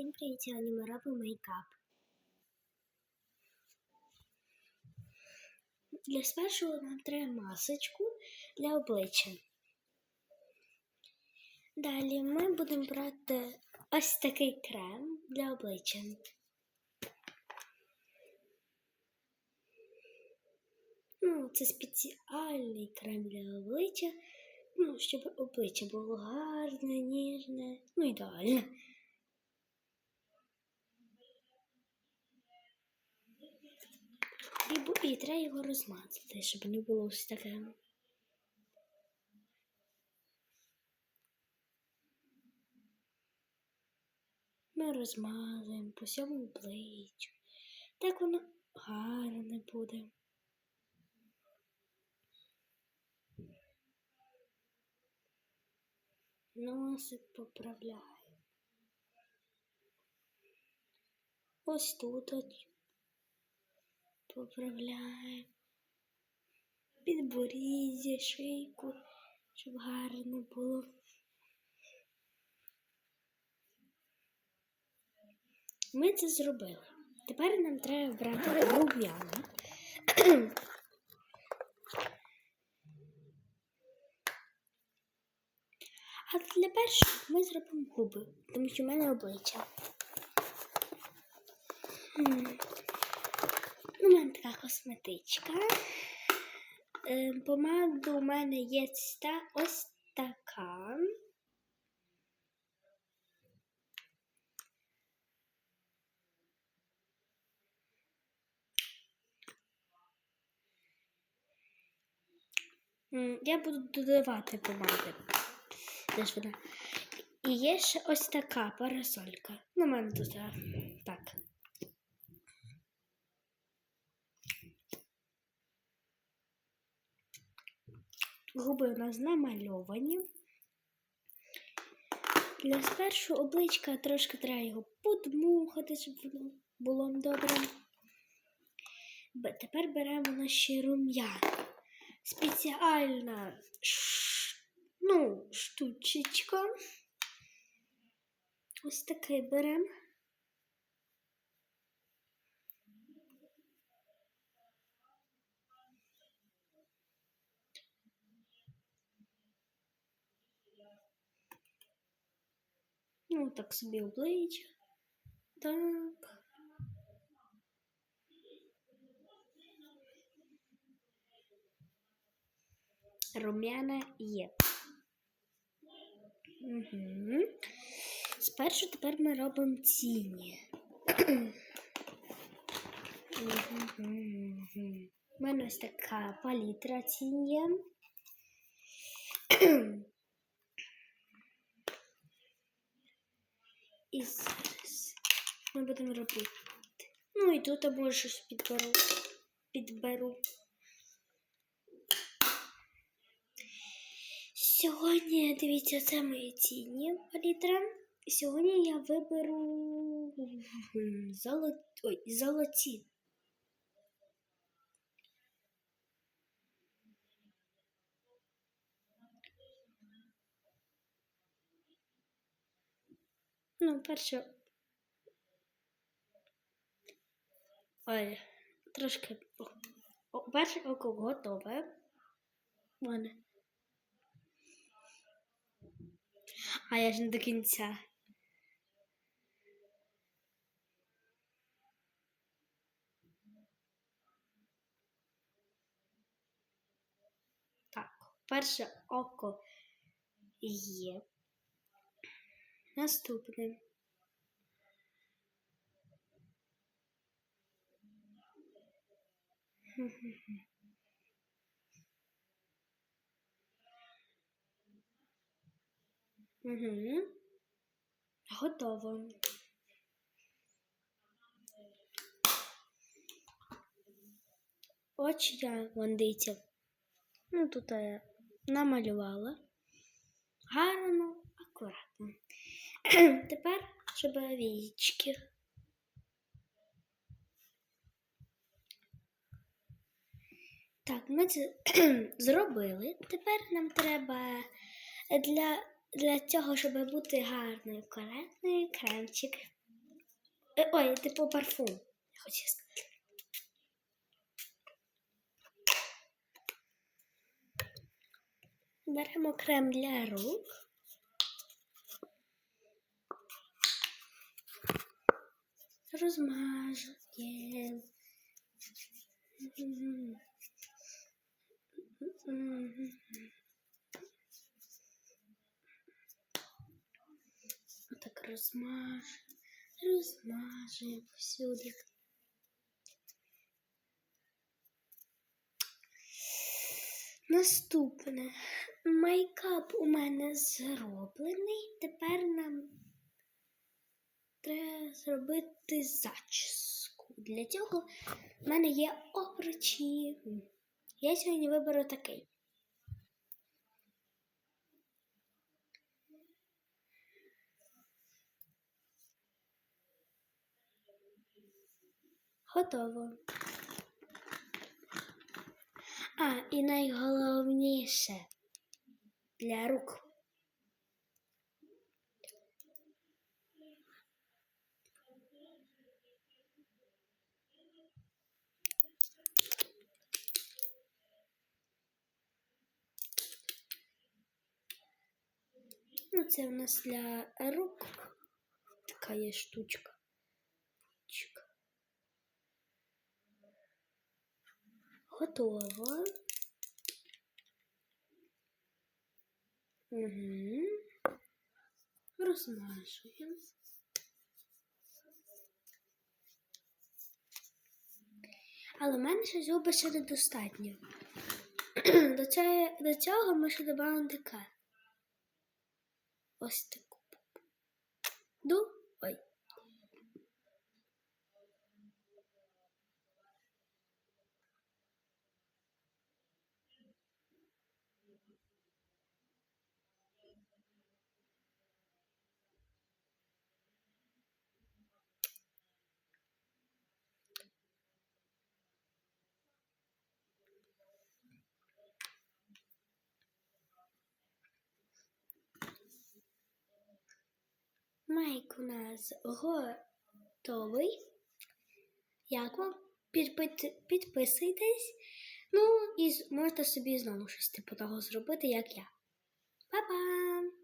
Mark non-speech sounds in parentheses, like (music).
Всім привіт, сьогодні ми робимо мейкап. Для спершу нам треба масочку для обличчя. Далі ми будемо брати ось такий крем для обличчя. Ну, це спеціальний крем для обличчя, ну, щоб обличчя було гарне, ніжне, ну ідеальне. І, треба його розмазати, щоб не було ось таке. Ми розмазуємо по всьому обличчю. Так воно гарне буде. Носик поправляємо. Ось тут поправляємо. Підборіддя, шийку, щоб гарно було. Ми це зробили. Тепер нам треба брати рум'яна. А для першого ми зробимо губи, тому що в мене обличчя. Мене така косметичка. Е, Помада у мене є ось така. Я буду додавати помади. Де ж вона? І є ще ось така парасолька. Ну, у мене тут так. Губи у нас намальовані. Для спершу обличка трошки треба його подмухати, щоб воно було добре. Тепер беремо наші рум'яна. Спеціальна ну, штучечка. Ось такий беремо. Ну, так собі обличчя. Так. Рум'яна є. Угу. Спершу тепер ми робимо тіні. У мене ось така палітра тіні. є. І зараз ми будемо робити. Ну і тут або щось підберу. Підберу. Сьогодні, дивіться, це мої цінні палітра. Сьогодні я виберу м. Ой, золоті. Ну, перше. Ой, трошки. Перше око готове. Мене. А я ж не до кінця. Так, перше око є. Наступне. Угу. Готово. Очі я вон. Ну, тут я намалювала. Гарно. (clears throat) Тепер щоб вічки. Так, ми це (clears throat) зробили. Тепер нам треба для, для цього, щоб бути гарною, коректною, кремчик Е, Ой, типу парфум. Я хочу сказати. Беремо крем для рук. Розмажуємо. Отак розмажемо, розмажуємо всюди. Наступне. Мейкап у мене зроблений. Тепер нам треба зробити зачіску. Для цього в мене є обручі. Я сьогодні виберу такий. Готово. А, і найголовніше для рук. Ну, це у нас для рук така є штучка. Чик. Готово. Угу. Розмашуємо. Але в мене ще зуби ще недостатньо. (clears throat) До цього, ми ще додаємо таке. Ось таку. До Ой. Майк у нас готовий. Як вам? Підпи- Підписуйтесь. Ну і можете собі знову щось типу того зробити, як я. Па-па!